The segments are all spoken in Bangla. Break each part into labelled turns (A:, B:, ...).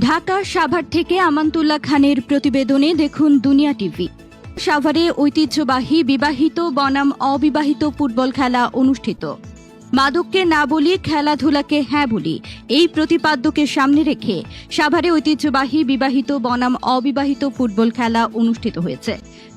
A: ঢাকা সাভার থেকে আমান্তুল্লাহ খানের প্রতিবেদনে দেখুন দুনিয়া টিভি। সাভারে ঐতিহ্যবাহী বিবাহিত বনাম অবিবাহিত ফুটবল খেলা অনুষ্ঠিত। মাদককে না বলি খেলাধুলাকে হ্যাঁ বলি, এই প্রতিপাদ্যকে সামনে রেখে সাভারে ঐতিহ্যবাহী বিবাহিত বনাম অবিবাহিত ফুটবল খেলা অনুষ্ঠিত হয়েছে।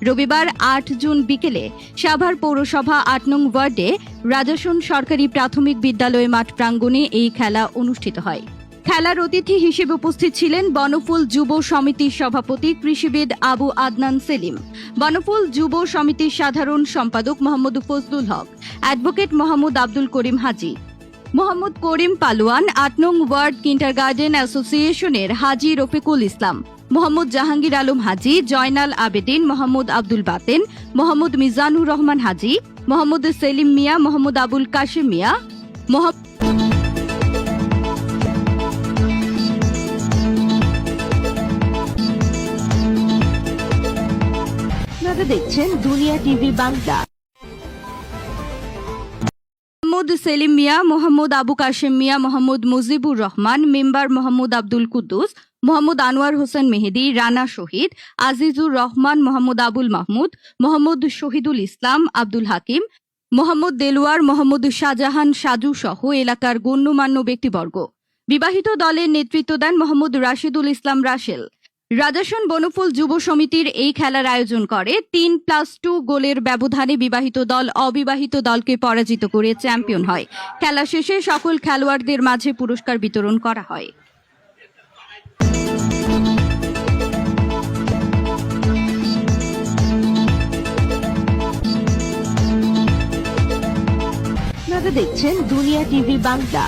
A: রবিবার আট জুন বিকেলে সাভার পৌরসভা আট নং ওয়ার্ডে রাজাসন সরকারি প্রাথমিক বিদ্যালয় মাঠ প্রাঙ্গণে এই খেলা অনুষ্ঠিত হয়। খেলার অতিথি হিসেবে উপস্থিত ছিলেন বনফুল যুব সমিতির সভাপতি কৃষিবিদ আবু আদনান সেলিম, বনফুল যুব সমিতির সাধারণ সম্পাদক মোহাম্মদ ফজলুল হক, অ্যাডভোকেট মোহাম্মদ আব্দুল করিম হাজি, মোহাম্মদ করিম পালোয়ান, আট নং ওয়ার্ড কিন্টারগার্ডেন অ্যাসোসিয়েশনের হাজি রফিকুল ইসলাম, মোহাম্মদ জাহাঙ্গীর আলম হাজি, জয়নাল আবেদিন, মোহাম্মদ আব্দুল বাতেন, মোহাম্মদ মিজানুর রহমান হাজি, মোহাম্মদ সেলিম মিয়া, মোহাম্মদ আবুল কাশিম মিয়া, মোহাম্মদ
B: আপনারা দেখছেন দুনিয়া টিভি বাংলা।
A: মোহাম্মদ সেলিম মিয়া, মোহাম্মদ আবু কাশেম মিয়া, মোহাম্মদ মুজিবুর রহমান, মেম্বার মোহাম্মদ আব্দুল কুদ্দুস, মোহাম্মদ আনোয়ার হোসেন মেহেদি, রানা শহীদ, আজিজুর রহমান, মোহাম্মদ আবুল মাহমুদ, মোহাম্মদ শহীদুল ইসলাম, আব্দুল হাকিম, মোহাম্মদ দেলোয়ার, মোহাম্মদ শাহজাহান সাজু সহ এলাকার গণ্যমান্য ব্যক্তিবর্গ। বিবাহিত দলের নেতৃত্ব দেন মোহাম্মদ রাশিদুল ইসলাম রাশেল। রাজাসন বনফুল যুব সমিতির এই খেলার আয়োজন করে তিন প্লাস টু গোলের ব্যবধানে বিবাহিত দল, অবিবাহিত দলকে পরাজিত করে চ্যাম্পিয়ন হয়। খেলা শেষে সকল খেলোয়াড়দের মাঝে পুরস্কার বিতরণ করা হয়।
B: দেখছেন দুনিয়া টিভি বাংলা।